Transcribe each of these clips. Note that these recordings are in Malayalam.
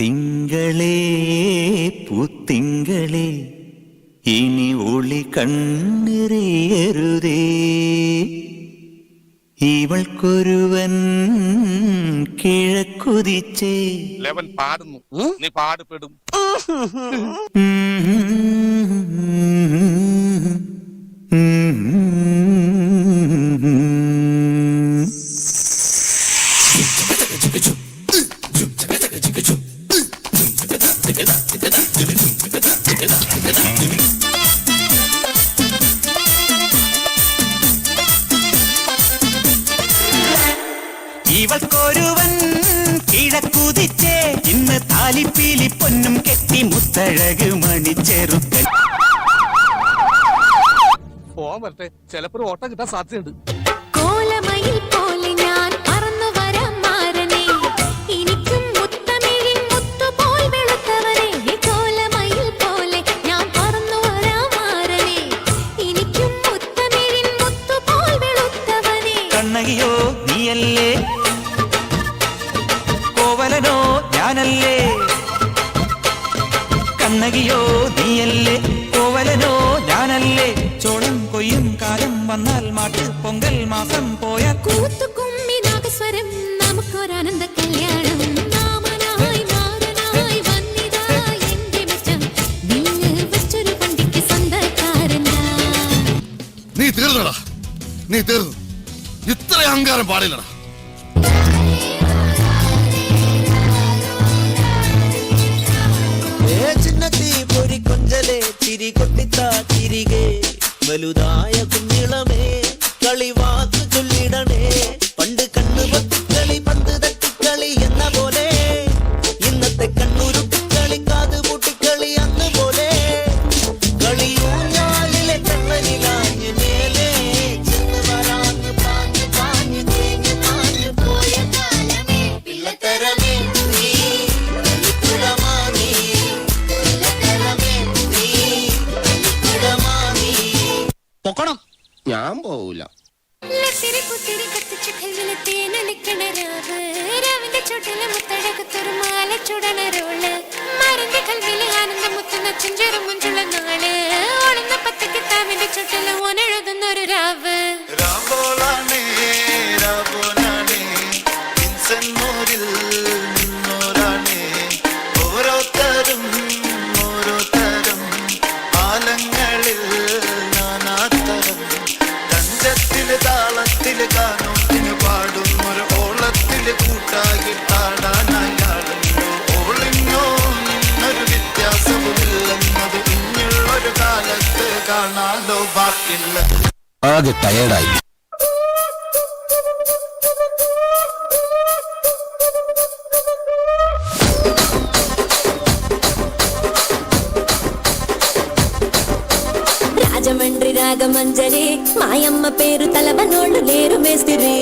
തിങ്കളേ പുത്തിങ്കളേ ഇനി ഒളി കണ്ണെറിയരുതേ. ഇവൾക്കൊരുവൻ കിഴക്കുതിച്ചേ. ലെവൻ പാടുന്നു. നീ പാടുപെടും. ഇവൾക്കൊരുവൻ കിഴക്കുതിച്ചേ ഇന്ന് താലിപ്പീലി പൊന്നും കെട്ടി മുത്തഴക് മണിച്ചെറുക്കൻ. പോവാൻ വരട്ടെ. ചിലപ്പോ ഒരു ഓട്ടം കിട്ടാൻ സാധ്യതയുണ്ട്. കോലമയിൽ കണ്ണകിയോ നീയല്ലേ? കോവലനോ ഞാനല്ലേ? കണ്ണകിയോ നീയല്ലേ? കോവലനോ ഞാനല്ലേ? ചോളം കൊയ്യും കാലം വന്നാൽ മാട്ട് പൊങ്കൽ മാസം പോയ കൂത്തുകുമ്മി നാഗസ്വരം നമുക്കൊരാനന്ദ കല്യാണം. നീ തീർന്നടാ. നീ തീർന്നു. ഇത്ര അഹങ്കാരം പാടില്ലടാ. തിരി കൊട്ടിത്താ തിരികെ വലുതായ കുഞ്ഞിളമേ മുത്തഴകത്തൊരു മാല ചുടണ റോൾ മരന്റെ കൽവിലെ ആനന്ദം തഞ്ചത്തിൽ താളത്തിൽ കാനോത്തിന് പാടും. ഒരു ഓളത്തിൽ കൂട്ടാകിട്ടാടാനയാളുണ്ടോ ഓളിഞ്ഞോ? നിന്നൊരു വ്യത്യാസവുമില്ലെന്നത് ഇനിയുള്ളൊരു കാലത്ത് കാണാലോ ബാക്കില്ല ആകെ ടയേർഡായി రాజమండ్రి మాయమ్మ పేరు తలబనోళ్ళు లేరు మేస్తిరి.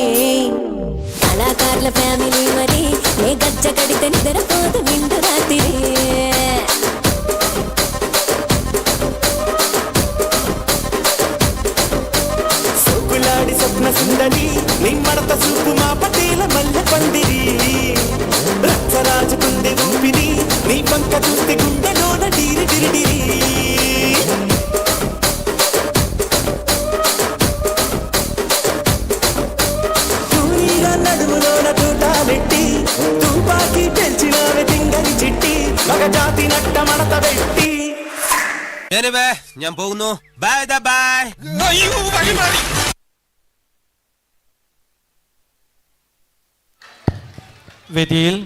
కళాకారుల ఫ్యామిలీ ഞാൻ പോകുന്നു. ബൈ ദ ബൈ വേദിയിൽ